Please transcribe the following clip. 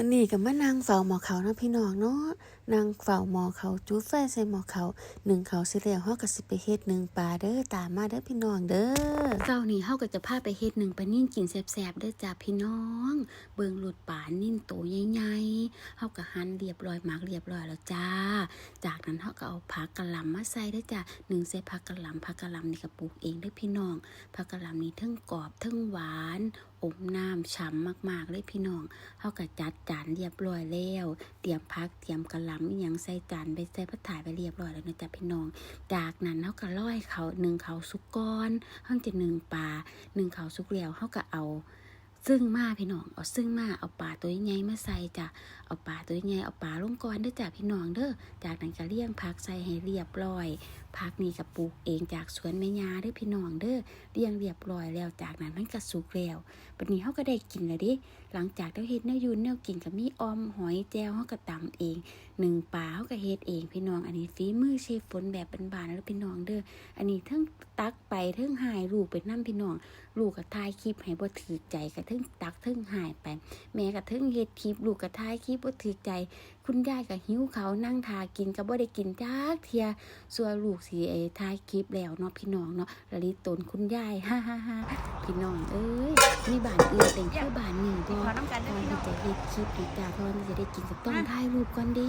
วันนี้ก็มานางเฝ้าหมอเขาเนาะพี่น้องเนาะนางเฝ้าหมอเขาจุดไฟใส่หมอเขาหนึ่งเขาสิแล้วเฮาก็สิไปเฮ็ดหนึ่งปลาเด้อตามมาเด้อพี่น้องเด้อเช้านี้เฮาก็จะพาไปเฮ็ดหนึ่งปลานิ่นกินแซ่บๆเด้อจ้าพี่น้อง เบิ่งรถปลานิ่นโตใหญ่ๆเฮาก็หั่นเรียบร้อยหมักเรียบร้อยแล้วจ้า จากนั้นเฮาก็เอาผักกะหล่ำมาใส่เด้อจ้าหนึ่งใส่ผักกะหล่ำผักกะหล่ำนี่ก็ปลูกเองเด้อพี่น้องผักกะหล่ำนี่ทั้งกรอบทั้งหวานอมน้ำฉ่ำมากๆเลยพี่น้องเฮาก็จัดจานเรียบร้อยแล้ว เตรียมพักเตรียมกระหล่ำอหยังใส่จานไปใส่ผัดถ่ายไปเรียบร้อยแล้วนะจ๊ะพี่น้อง จากนั้นเขาก็ร้อยเขาหนึ่งเขาสุกก้อนห้องจะหนึ่งปลาหนึ่งเขาสุกแล้วเขาก็เอา ซึ่งมาพี่น้องเอาซึ่งมาเอาปลาตัวใหญ่มาใส่จ้ะเอาปลาตัวใหญ่เอาปลาลงก่อนเด้อจ้ะพี่น้องเด้อจากนั้นก็เลี้ยงผักใส่ให้เรียบร้อยผักนี่ก็ปลูกเองจากสวนแม่ยาเด้อพี่น้องเด้อเลี้ยงเรียบร้อยแล้วจากนั้นมันก็สุกแล้วบัดนี้เฮาก็ได้กินแล้วดิหลังจากเราเฮ็ดแนวอยูนแนวกินก็มีออมหอยแจวเฮาก็ตำเองหนึ่งปลาเฮาก็เฮ็ดเองพี่น้อง อันนี้ฝีมือเชฟฝนแบบบานๆแล้วพี่น้องเด้ออันนี้ทั้งตักไปทั้งหายลูกไปนํพี่น้องลูกก็ถ่ายคลิปให้บ่ถือใจก็ทั้งตักทั้งหายไป แม่ก็เทั้งเฮ็ดคลิปลูกก็ถ่ายคลิปบ่าถือใจ คุณยายก็หิวเขานั่งทากินก็บ่ได้กินจักเทียส่วนลูกสิไอ้ายคลิปแล้วเนาะพี่น้องเนาะละลิตนคุณยายฮ่าๆๆพี่น้องเอ้ยมีบ้านอื่นแต่งคือบ้านนี้บ่อน้ำกันตอวนยพี่น้ที่จะเฮ็ดคลิปนี่จ้าตอนที่จะได้กินก็ต้องถ่ายรูปก่อนดิ